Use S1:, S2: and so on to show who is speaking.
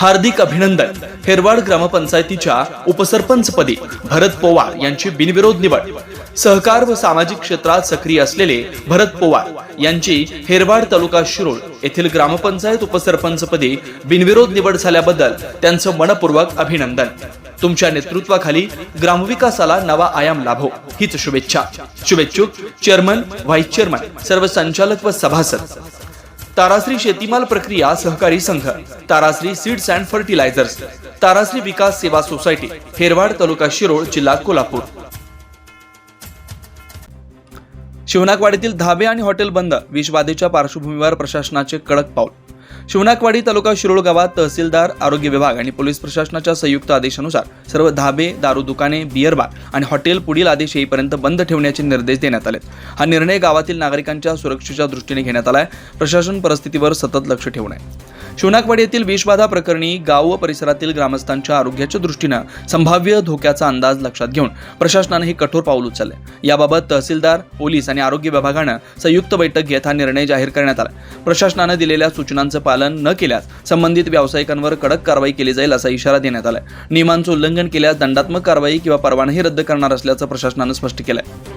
S1: हार्दिक अभिनंदन. हेरवाड ग्रामपंचायतीच्या उपसरपंचपदी भरत पोवार यांची बिनविरोध निवड. सहकार व सामाजिक क्षेत्रात सक्रिय असलेले भरत पोवार यांची हेरवाड तालुका शिरोळ येथील ग्रामपंचायत उपसरपंचपदी बिनविरोध निवड झाल्याबद्दल त्यांचं मनपूर्वक अभिनंदन. तुमच्या नेतृत्वाखाली ग्रामविकासाला नवा आयाम लाभो हीच शुभेच्छा. शुभेच्छुक चेअरमन व्हाईस चेअरमन सर्व संचालक व सभासद. ताराश्री शेतीमाल प्रक्रिया सहकारी संघ Tarashree seeds and fertilisers Tarashree विकास सेवा सोसायटी फेरवाड तालुका शिरोळ जिल्हा कोल्हापूर. शिवनाकवाडीतील धाबे आणि हॉटेल बंद विषबाधेच्या पार्श्वभूमीवर प्रशासनाचे कडक पाऊल शिवनाकवाडी तालुका शिरोळ गावात तहसीलदार आरोग्य विभाग आणि पोलीस प्रशासनाच्या संयुक्त आदेशानुसार सर्व धाबे दारू दुकाने बियर बार आणि हॉटेल पुढील आदेश येईपर्यंत बंद ठेवण्याचे निर्देश देण्यात आले हा निर्णय गावातील नागरिकांच्या सुरक्षेच्या दृष्टीने घेण्यात आलाय. प्रशासन परिस्थितीवर सतत लक्ष ठेवून आहे शिवनाकवाडी येथील विषबाधा प्रकरणी गाव व परिसरातील ग्रामस्थांच्या आरोग्याच्या दृष्टीनं संभाव्य धोक्याचा अंदाज लक्षात घेऊन प्रशासनानं हे कठोर पाऊल उचलले याबाबत तहसीलदार पोलीस आणि आरोग्य विभागानं संयुक्त बैठक घेत हा निर्णय जाहीर करण्यात आला. प्रशासनानं दिलेल्या सूचनांचं पालन न केल्यास संबंधित व्यावसायिकांवर कडक कारवाई केली जाईल असा इशारा देण्यात आला नियमांचं उल्लंघन केल्यास दंडात्मक कारवाई किंवा परवानाही रद्द करणार असल्याचं प्रशासनानं स्पष्ट केलं